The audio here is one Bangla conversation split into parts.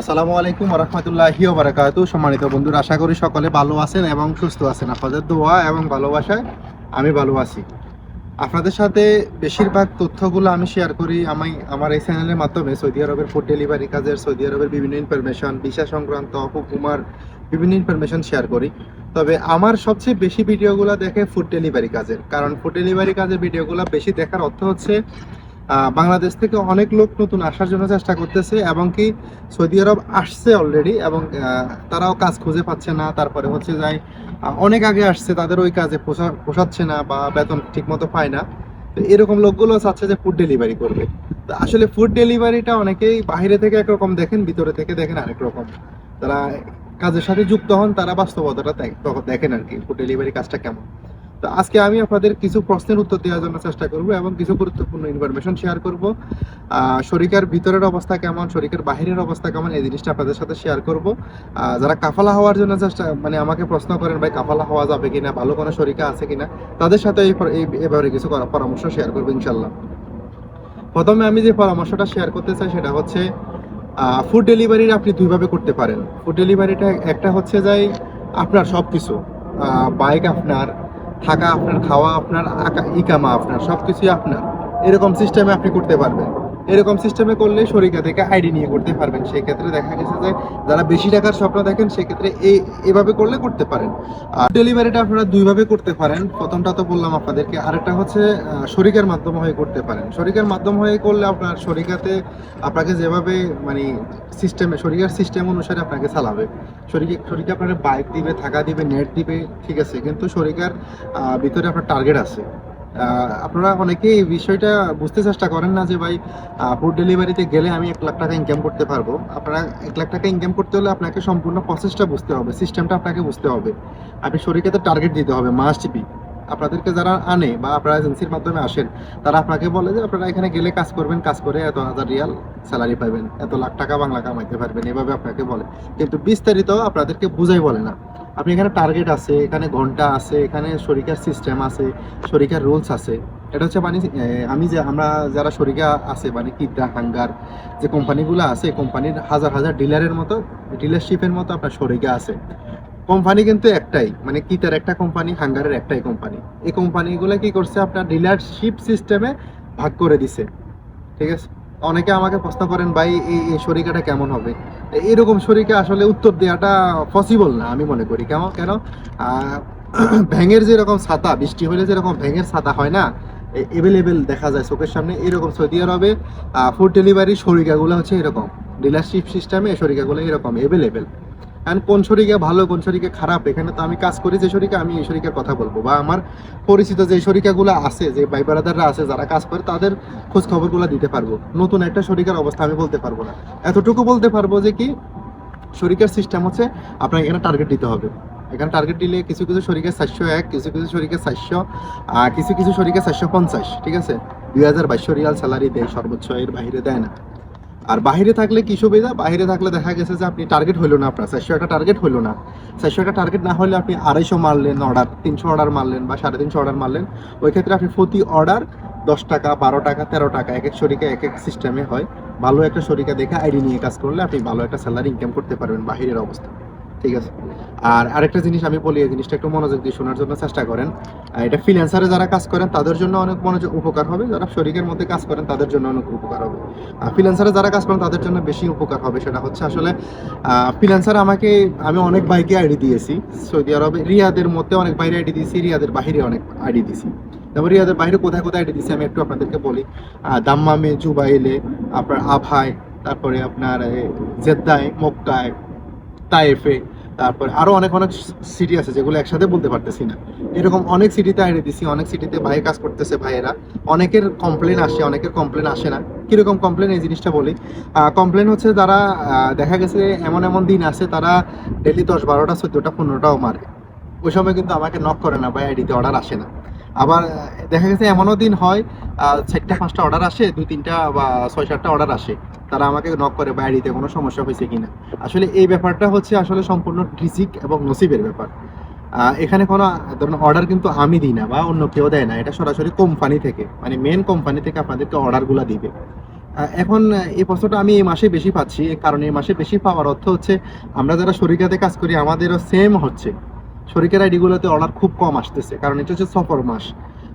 আসসালামু আলাইকুম রহমতুল্লাহি বারাকাতু সম্মানিত বন্ধুরা, আশা করি সকলে ভালো আছেন এবং সুস্থ আছেন। আপনাদের দোয়া এবং ভালোবাসায় আমি ভালো আছি। আপনাদের সাথে বেশিরভাগ তথ্যগুলো আমি শেয়ার করি। আমি, আমার এই চ্যানেলের মাধ্যমে সৌদি আরবের ফুড ডেলিভারি কাজের, সৌদি আরবের বিভিন্ন ইনফরমেশন ভিসা সংক্রান্ত হুকুমার বিভিন্ন ইনফরমেশন শেয়ার করি। তবে আমার সবচেয়ে বেশি ভিডিওগুলো দেখে ফুড ডেলিভারি কাজের। কারণ ফুড ডেলিভারি কাজের ভিডিওগুলো বেশি দেখার অর্থ হচ্ছে বাংলাদেশ থেকে অনেক লোক নতুন আসার জন্য চেষ্টা করতেছে এবং কি সৌদি আরব আসছে অলরেডি এবং তারাও কাজ খুঁজে পাচ্ছে না। তারপরে হচ্ছে যাই অনেক আগে আসছে, তাদের ওই কাজে পোষা- পোষাচ্ছে না বা বেতন ঠিক মতো পায় না। তো এরকম লোকগুলো চাচ্ছে যে ফুড ডেলিভারি করবে। তো আসলে ফুড ডেলিভারিটা অনেকেই বাইরে থেকে একরকম দেখেন, ভিতরে থেকে দেখেন আরেক রকম। তারা কাজের সাথে যুক্ত হন, তারা বাস্তবতাটা দেখেন আর কি ফুড ডেলিভারি কাজটা কেমন। তো আজকে আমি আপনাদের কিছু প্রশ্নের উত্তর দেওয়ার জন্য চেষ্টা করব এবং কিছু গুরুত্বপূর্ণ ইনফরমেশন শেয়ার করব। শরিকার ভিতরের অবস্থা কেমন? শরিকের বাহিরের অবস্থা কেমন? এই জিনিসটা আপনাদের সাথে শেয়ার করব। যারা কাফালা হওয়ার জন্য চেষ্টা মানে আমাকে প্রশ্ন করেন, ভাই, কাফালা হওয়া যাবে কিনা? ভালো কোনো শরিকা আছে কিনা? তাদের সাথে এই এবারে কিছু পরামর্শ শেয়ার করব ইনশাল্লাহ প্রথমে আমি যে পরামর্শটা শেয়ার করতে চাই সেটা হচ্ছে ফুড ডেলিভারি আপনি দুইভাবে করতে পারেন। ফুড ডেলিভারিটা একটা হচ্ছে যাই আপনার সব কিছু বাইক আপনার থাকা আপনার খাওয়া আপনার ইকামা আপনার সব কিছুই আপনার। এরকম সিস্টেমে আপনি করতে পারবেন। এরকম সিস্টেমে করলে শরিকা থেকে আইডি নিয়ে করতে পারবেন। সেই ক্ষেত্রে দেখা গেছে যে, যারা বেশি টাকার স্বপ্ন দেখেন, সেক্ষেত্রে এই এভাবে করলে করতে পারেন। আর ডেলিভারিটা আপনারা দুইভাবে করতে পারেন। প্রথমটা তো বললাম আপনাদেরকে, আরেকটা হচ্ছে শরিকের মাধ্যম হয়ে করতে পারেন। শরিকের মাধ্যম হয়ে করলে আপনার শরিকাতে আপনাকে যেভাবে মানে সিস্টেমে শরিকার সিস্টেম অনুসারে আপনাকে চালাবে। শরিকে শরিকে আপনার বাইক দিবে, থাকা দিবে নেট দিবে, ঠিক আছে। কিন্তু শরিকার ভিতরে আপনার টার্গেট আছে। আপনারা অনেকেই এই বিষয়টা বুঝতে চেষ্টা করেন না যে ভাই ফুড ডেলিভারিতে গেলে আমি এক লাখ টাকা ইনকাম করতে পারব। আপনারা এক লাখ টাকা ইনকাম করতে হলে আপনাকে সম্পূর্ণ প্রসেসটা বুঝতে হবে সিস্টেমটা আপনাকে বুঝতে হবে। আপনি শরীরকে টার্গেট দিতে হবে মাস্ট বি আপনাদেরকে যারা আনে বা আপনারা এজেন্সির মাধ্যমে আসেন, তারা আপনাকে বলে যে আপনারা এখানে গেলে কাজ করবেন, কাজ করে এত হাজার রিয়াল স্যালারি পাবেন, এত লাখ টাকা বাংলা কামাইতে পারবেন, এভাবে আপনাকে বলে। কিন্তু বিস্তারিত আপনাদেরকে বুঝাই বলে না। আপনি এখানে টার্গেট আছে, এখানে ঘণ্টা আছে, এখানে শরিকার সিস্টেম আছে, শরিকার রুলস আছে। এটা হচ্ছে মানে আমি যে, আমরা যারা শরিকা আছে মানে কিদ্রা হাঙ্গার, যে কোম্পানিগুলো আছে কোম্পানির হাজার হাজার ডিলারের মতো ডিলারশিপের মতো আপনার শরিকা আছে। কোম্পানি কিন্তু একটাই মানে কিতার একটা কোম্পানি, হাঙ্গারের একটাই কোম্পানি। এই কোম্পানিগুলো কি করছে, আপনার ডিলারশিপ সিস্টেমে ভাগ করে দিছে। ঠিক আছে? অনেকে আমাকে প্রশ্ন করেন, ভাই, এই শরিকাটা কেমন হবে? এরকম শরিকা আসলে উত্তর দেওয়াটা পসিবল না, আমি মনে করি। কেমন, কেন? ভ্যাঙের যেরকম ছাতা, বৃষ্টি হলে যেরকম ভ্যাঙের ছাতা হয় না এভেলেবেল দেখা যায় চোখের সামনে, এরকম সৌদি আরবে ফুড ডেলিভারি শরিকাগুলো হচ্ছে এরকম। ডিলারশিপ সিস্টেমে শরিকাগুলো এরকম এভেলেবেল অ্যান্ড কোন শরিকা ভালো, কোন শরিকা খারাপ, এখানে তো আমি কাজ করি যে শরিকা, আমি এই শরিকার কথা বলব। বা আমার পরিচিত যে শরিকাগুলো আছে, যে ভাই ব্রাদাররা আছে, যারা কাজ করে, তাদের খোঁজ খবরগুলো দিতে পারব। নতুন একটা শরিকার অবস্থা আমি বলতে পারব না। এতটুকু বলতে পারব যে কি, শরিকার সিস্টেম হচ্ছে আপনাকে এখানে টার্গেট দিতে হবে। এখানে টার্গেট দিলে কিছু কিছু শরিকে চারশো এক, কিছু কিছু শরিকে চারশো কিছু কিছু শরিকে চারশো পঞ্চাশ, ঠিক আছে? দুই হাজার বাইশশো রিয়াল স্যালারি দেয়, সর্বোচ্চ এর বাইরে দেয় না। আর বাইরে থাকলে কি সুবিধা? বাইরে থাকলে দেখা গেছে যে আপনি টার্গেট হইল না আপনার চারশো একটা টার্গেট হইল না। চারশো একটা টার্গেট না হলে আপনি আড়াইশো মারলেন অর্ডার তিনশো অর্ডার মারলেন বা সাড়ে তিনশো অর্ডার মারলেন। ওই ক্ষেত্রে আপনি প্রতি অর্ডার দশ টাকা, বারো টাকা, তেরো টাকা, এক এক শরিকা, এক এক সিস্টেমে হয়। ভালো একটা শরিকা দেখে আইডি নিয়ে কাজ করলে আপনি ভালো একটা স্যালারি ইনকাম করতে পারবেন, বাহিরের অবস্থা। ঠিক আছে। আর আরেকটা জিনিস আমি বলি, এই জিনিসটা একটু মনোযোগ দিয়ে শোনার জন্য চেষ্টা করেন। এটা ফ্রিল্যান্সারে যারা কাজ করেন, তাদের জন্য অনেক মনোযোগ উপকার হবে। যারা শরিকের মধ্যে কাজ করেন, তাদের জন্য অনেক উপকার হবে। আর ফ্রিল্যান্সারে যারা কাজ করেন, তাদের জন্য বেশি উপকার হবে। সেটা হচ্ছে আসলে ফ্রিল্যান্সার আমাকে, আমি অনেক বাইকে আইডি দিয়েছি। সৌদি আরবে, রিয়াদের মধ্যে অনেক বাইরে আইডি দিয়েছি, রিয়াদের বাইরে অনেক আইডি দিয়েছি। তারপর রিয়াদের বাইরে কোথায় কোথায় আইডি দিয়েছি, আমি একটু আপনাদেরকে বলি। দাম্মামে, জুবাইলে, আপনার আভায়, তারপরে আপনার জেদ্দায়, মক্কায়, তাইফে তারপরে আরও অনেক অনেক সিটি আছে যেগুলো একসাথে বলতে পারতেছি না। এরকম অনেক সিটিতে আইনে দিছি, অনেক সিটিতে ভাই কাজ করতেছে ভাইয়েরা। অনেকের কমপ্লেন আসে, অনেকের কমপ্লেন আসে না। কীরকম কমপ্লেন এই জিনিসটা বলি। কমপ্লেন হচ্ছে তারা দেখা গেছে এমন এমন দিন আছে, তারা ডেলি দশ বারোটা, চোদ্দোটা, পনেরোটাও মারে। ওই সময় কিন্তু আমাকে নক করে না, ভাই আইডিতে অর্ডার আসে না। আবার দেখা গেছে এমনও দিন হয় চারটা, পাঁচটা অর্ডার আসে, দুই, তিনটা বা ছয়, সাতটা অর্ডার আসে। তারা আমাকে নক করে বাইরেতে কোনো সমস্যা হয়েছে কিনা? আসলে এই ব্যাপারটা হচ্ছে আসলে সম্পূর্ণ রিজিক এবং নসিবের ব্যাপার। এখানে কোনো, ধরুন অর্ডার কিন্তু আমি দিই না বা অন্য কেউ দেয় না, এটা সরাসরি কোম্পানি থেকে মানে মেন কোম্পানি থেকে আপনাদেরকে অর্ডারগুলো দিবে। এখন এই প্রশ্নটা আমি এই মাসে বেশি পাচ্ছি, কারণ এই মাসে বেশি পাওয়ার অর্থ হচ্ছে, আমরা যারা শরিকাতে কাজ করি, আমাদেরও সেম হচ্ছে। শরিকের আইডিগুলোতে অর্ডার খুব কম আসতেছে, কারণ এটা হচ্ছে সফর মাস।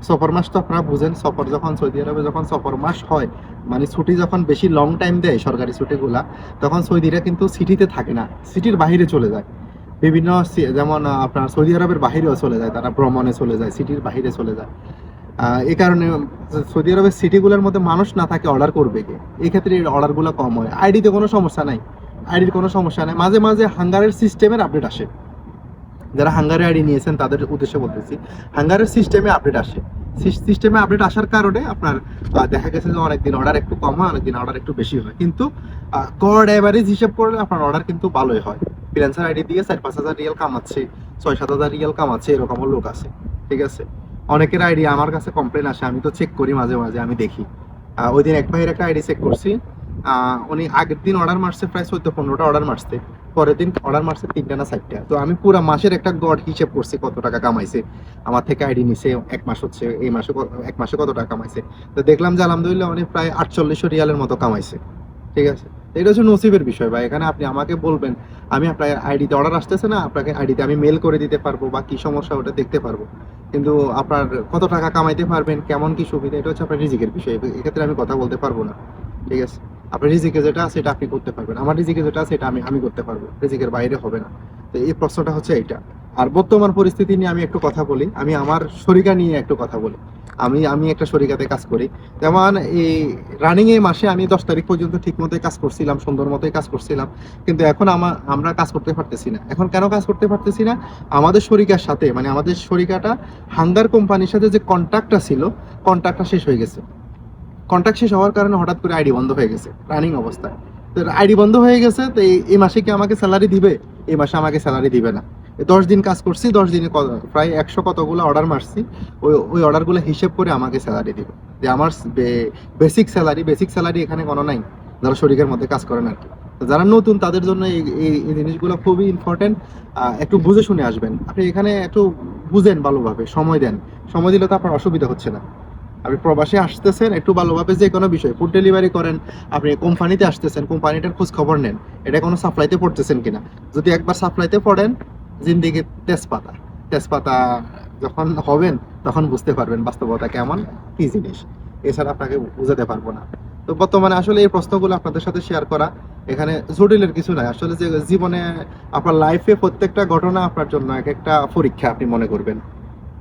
সফর মাস তো আপনারা বুঝেন, সফর যখন সৌদি আরবে যখন সফর মাস হয় মানে ছুটি যখন বেশি লং টাইম দেয় সরকারি ছুটিগুলা, তখন সৌদিরা কিন্তু সিটিতে থাকে না সিটির বাইরে চলে যায়। বিভিন্ন যেমন আপনার সৌদি আরবের বাহিরেও চলে যায়, তারা ভ্রমণে চলে যায় সিটির বাইরে চলে যায়। এই কারণে সৌদি আরবের সিটিগুলোর মধ্যে মানুষ না থাকে অর্ডার করবে কি, এই অর্ডারগুলো কম হয়। আইডিতে কোনো সমস্যা নাই, আইডির কোনো সমস্যা নাই। মাঝে মাঝে হাঙ্গারের সিস্টেমের আপডেট আসে। যারা হাঙ্গারের আইডি নিয়েছেন, তাদের উদ্দেশ্যে বলতেছি, হাঙ্গারের সিস্টেমে আপডেট আসে। সিস্টেমে আপডেট আসার কারণে আপনার দেখা গেছে যে অনেকদিন অর্ডার একটু কম হয়, অনেকদিন অর্ডার একটু বেশি হয়। কিন্তু গড অ্যাভারেজ হিসাব করলে আপনার অর্ডার কিন্তু ভালোই হয়। ফ্রিল্যান্সার আইডি দিয়ে চার পাঁচ হাজার রিয়াল কামাচ্ছে, ছয় সাত হাজার রিয়াল কামাচ্ছে, এরকমও লোক আছে। ঠিক আছে? অনেকের আইডি আমার কাছে কমপ্লেন আসে, আমি তো চেক করি মাঝে মাঝে, আমি দেখি। ওই দিন এক ভাইয়ের একটা আইডি চেক করছি উনি আগের দিন অর্ডার মারছে প্রায় চোদ্দ পনেরোটা অর্ডার মারছে। পরের দিন অর্ডার মারছে তিনটা না চারটা। তো আমি পুরো মাসের একটা গড় হিসেব করছি কত টাকা কামাইছে। আমার থেকে আইডি নিছে, এক মাস হচ্ছে, এই মাসে এক মাসে কত টাকা কামাইছে। তো দেখলাম যে আলহামদুলিল্লাহ উনি প্রায় আটচল্লিশশো রিয়ালের মতো কামাইছে। ঠিক আছে? এটা হচ্ছে নসিবের বিষয় বা এখানে আপনি আমাকে বলবেন, আমি আপনার আইডিতে অর্ডার আসতেছে না, আপনাকে আইডিতে আমি মেল করে দিতে পারব বা কি সমস্যা ওটা দেখতে পারব। কিন্তু আপনার কত টাকা কামাইতে পারবেন, কেমন কি সুবিধা, এটা হচ্ছে আপনার রিজিকের বিষয়। এক্ষেত্রে আমি কথা বলতে পারব না। ঠিক আছে? আপনার রিজিকে যেটা আছে সেটা আপনি করতে পারবেন। আমার রিজিকে যেটা আছে সেটা আমি আমি করতে পারব। রিজিকের বাইরে হবে না। তো এই প্রশ্নটা হচ্ছে এইটা। আর বর্তমান পরিস্থিতি নিয়ে আমি একটু কথা বলি। আমি আমার শরিকা নিয়ে একটু কথা বলি। আমি আমি একটা শরিকাতে কাজ করি। যেমন এই রানিং এই মাসে আমি দশ তারিখ পর্যন্ত ঠিক মতোই কাজ করছিলাম, সুন্দর মতোই কাজ করছিলাম। কিন্তু এখন আমার আমরা কাজ করতে পারতেছি না। এখন কেন কাজ করতে পারতেছি না? আমাদের শরিকার সাথে মানে আমাদের শরিকাটা হাঙ্গার কোম্পানির সাথে যে কন্ট্রাক্টটা ছিল কন্ট্রাক্টটা শেষ হয়ে গেছে। কন্ট্রাক্ট শেষ হওয়ার কারণে হঠাৎ করে আইডি বন্ধ হয়ে গেছে রানিং অবস্থায়। তো আইডি বন্ধ হয়ে গেছে, তো এই- মাসে কি আমাকে স্যালারি দিবে? এই মাসে আমাকে স্যালারি দিবে না। দশ দিন কাজ করছি, দশ দিনে প্রায় একশো কতগুলো অর্ডার মারছি, ওই ওই অর্ডারগুলো হিসেব করে আমাকে স্যালারি দিবে। যে আমার বেসিক স্যালারি বেসিক স্যালারি এখানে কোনো নাই যারা শরীরের মধ্যে কাজ করেন আর কি। যারা নতুন, তাদের জন্য এই জিনিসগুলো খুবই ইম্পর্টেন্ট একটু বুঝে শুনে আসবেন। আপনি এখানে একটু বুঝেন ভালোভাবে, সময় দেন। সময় দিলে তো আপনার অসুবিধা হচ্ছে না। আপনি প্রবাসে আসতেছেন, একটু ভালোভাবে যে কোনো বিষয় ফুড ডেলিভারি করেন, আপনি কোম্পানিতে আসতেছেন, কোম্পানিটার খোঁজ খবর নেন, এটা কোনো সাপ্লাইতে পড়তেছেন কিনা? যদি একবার সাপ্লাইতে পড়েন জিন্দিগি তেজপাতা। তেজপাতা যখন হবেন, তখন বুঝতে পারবেন বাস্তবতা কেমন, কি জিনিস। এছাড়া আপনাকে বুঝাতে পারব না। তো বর্তমানে আসলে এই প্রশ্নগুলো আপনাদের সাথে শেয়ার করা, এখানে জটিলের কিছু নাই। আসলে যে জীবনে আপনার লাইফে প্রত্যেকটা ঘটনা আপনার জন্য এক একটা পরীক্ষা আপনি মনে করবেন।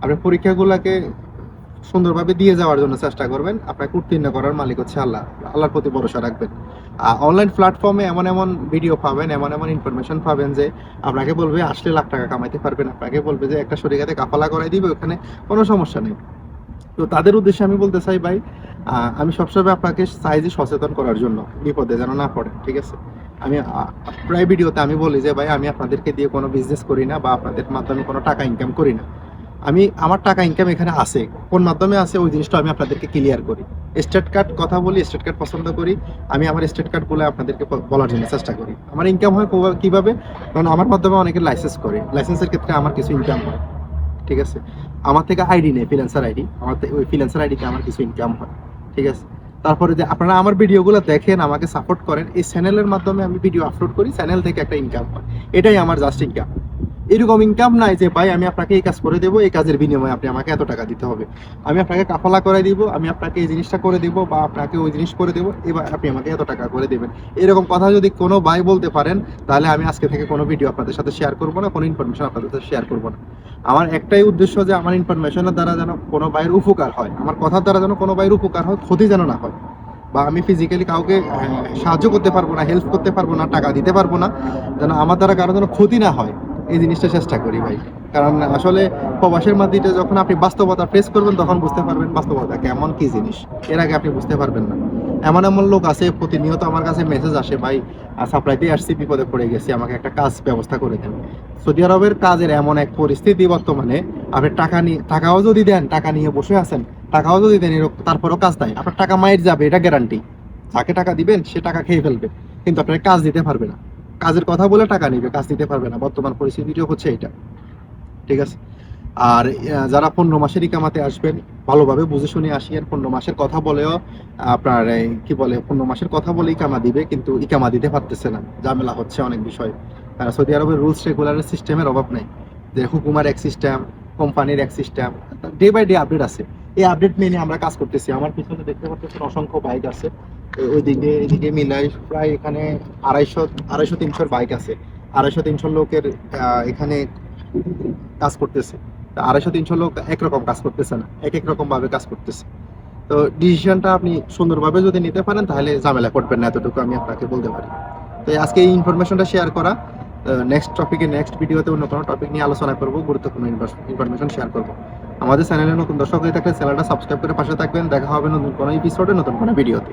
আপনি পরীক্ষাগুলোকে সুন্দরভাবে দিয়ে যাওয়ার জন্য চেষ্টা করবেন। আপনাকে উত্তীর্ণ করার মালিক হচ্ছে আল্লাহ। আল্লাহর প্রতি ভরসা রাখবেন। অনলাইন প্ল্যাটফর্মে এমন এমন ভিডিও পাবেন, এমন এমন ইনফরমেশন পাবেন যে আপনাকে বলবে, আসলে লাখ টাকা কামাইতে পারবেন আপনাকে বলবে যে, একটা শরীরাতে কাফালা করাই দিবে, ওখানে কোনো সমস্যা নেই। তো তাদের উদ্দেশ্যে আমি বলতে চাই ভাই আমি সবসময় আপনাকে চাইছি সচেতন করার জন্য বিপদে যেন না পড়ে ঠিক আছে? আমি প্রায় ভিডিওতে আমি বলি যে, ভাই, আমি আপনাদেরকে দিয়ে কোনো বিজনেস করি না বা আপনাদের মাধ্যমে কোনো টাকা ইনকাম করি না। আমি, আমার টাকা ইনকাম এখানে আছে। কোন মাধ্যমে আছে ওই জিনিসটা আমি আপনাদেরকে ক্লিয়ার করি। স্টেট কার্ড কথা বলি স্টেট কার্ড পছন্দ করি, আমি আমার স্টেট কার্ড বলে আপনাদেরকে বলার জন্য চেষ্টা করি। আমার ইনকাম হয় কীভাবে? কারণ আমার মাধ্যমে অনেকে লাইসেন্স করে। লাইসেন্সের ক্ষেত্রে আমার কিছু ইনকাম হয়। ঠিক আছে? আমার থেকে আইডি নেই ফ্রিল্যান্সার আইডি আমার ওই ফ্রিল্যান্সার আইডিতে আমার কিছু ইনকাম হয়। ঠিক আছে? তারপরে যে আপনারা আমার ভিডিওগুলো দেখেন, আমাকে সাপোর্ট করেন, এই চ্যানেলের মাধ্যমে আমি ভিডিও আপলোড করি চ্যানেল থেকে একটা ইনকাম হয়। এটাই আমার জাস্ট ইনকাম এরকম ইনকাম নাই যে, ভাই, আমি আপনাকে এই কাজ করে দেবো, এই কাজের বিনিময়ে আপনি আমাকে এত টাকা দিতে হবে। আমি আপনাকে কাফালা করে দিব, আমি আপনাকে এই জিনিসটা করে দিব বা আপনাকে ওই জিনিস করে দেবো, এবার আপনি আমাকে এত টাকা করে দেবেন। এরকম কথা যদি কোনো ভাই বলতে পারেন, তাহলে আমি আজকে থেকে কোনো ভিডিও আপনাদের সাথে শেয়ার করব না, কোনো ইনফরমেশন আপনাদের সাথে শেয়ার করব না। আমার একটাই উদ্দেশ্য যে, আমার ইনফরমেশনের দ্বারা যেন কোনো ভাইয়ের উপকার হয়, আমার কথার দ্বারা যেন কোনো ভাইয়ের উপকার হয়, ক্ষতি যেন না হয়, বা আমি ফিজিক্যালি কাউকে সাহায্য করতে পারব না হেল্প করতে পারব না, টাকা দিতে পারব না, যেন আমার দ্বারা কারও যেন ক্ষতি না হয়। এই জিনিসটা চেষ্টা করি ভাই। কারণ আসলে প্রবাসের মাধ্যমে যখন আপনি বাস্তবতা ফেস করবেন, তখন বুঝতে পারবেন বাস্তবতা কেমন, কি জিনিস। এর আগে আপনি বুঝতে পারবেন না। এমন এমন লোক আছে, প্রতিনিয়ত আমার কাছে মেসেজ আসে, ভাই সাপ্লাইতে আসছি, বিপদে পড়ে গেছি, আমাকে একটা কাজ ব্যবস্থা করে দেন। সৌদি আরবের কাজের এমন এক পরিস্থিতি বর্তমানে, আপনি টাকা নিয়ে টাকাও যদি দেন, টাকা নিয়ে বসে আছেন, টাকাও যদি দেন, এরকম তারপরেও কাজ দেয় আপনার টাকা মায়ের যাবে, এটা গ্যারান্টি যাকে টাকা দিবেন, সে টাকা খেয়ে ফেলবে। কিন্তু আপনার কাজ দিতে পারবে না। কাজের কথা বলে টাকা নিবে, কাজ দিতে পারবে না। বর্তমান পরিস্থিতিও হচ্ছে এটা ঠিক আছে? আর যারা পনেরো মাসের ইকামাতে আসবেন, ভালোভাবে বুঝে শুনে আসিয়েন পনেরো মাসের কথা বলেও, আপনার কি বলে, পনেরো মাসের কথা বলে ইকামা দিবে, কিন্তু ইকামা দিতে পারতেছে না। ঝামেলা হচ্ছে অনেক বিষয়। সৌদি আরবের রুলস রেগুলারের সিস্টেমের অভাব নেই। যে হুকুমার এক সিস্টেম কোম্পানির এক system day by day update আছে। এই আপডেট মেনে আমরা কাজ করতেছি। আমার পিছনে দেখতে পাচ্ছেন অসংখ্য বাইক আছে। ওইদিকে, এদিকে মিলাই প্রায় এখানে আড়াইশো আড়াইশো, তিনশোর বাইক আছে। আড়াইশো তিনশো লোকের এখানে কাজ করতেছে। আড়াইশো তিনশো লোক একরকম কাজ করতেছে না এক এক রকম ভাবে কাজ করতেছে। তো ডিসিশনটা আপনি সুন্দরভাবে যদি নিতে পারেন, তাহলে ঝামেলা করবেন না, এতটুকু আমি আপনাকে বলতে পারি। তো আজকে এই ইনফরমেশনটা শেয়ার করা নেক্সট টপিকে নেক্সট ভিডিওতে অন্য কোনো টপিক নিয়ে আলোচনা করব, গুরুত্বপূর্ণ ইনফরমেশন শেয়ার করব। আমাদের চ্যানেলে নতুন দর্শক হয়ে থাকলে চ্যানেলটা সাবস্ক্রাইব করে পাশে থাকবেন। দেখা হবে নতুন কোনো এপিসোডে নতুন কোনো ভিডিওতে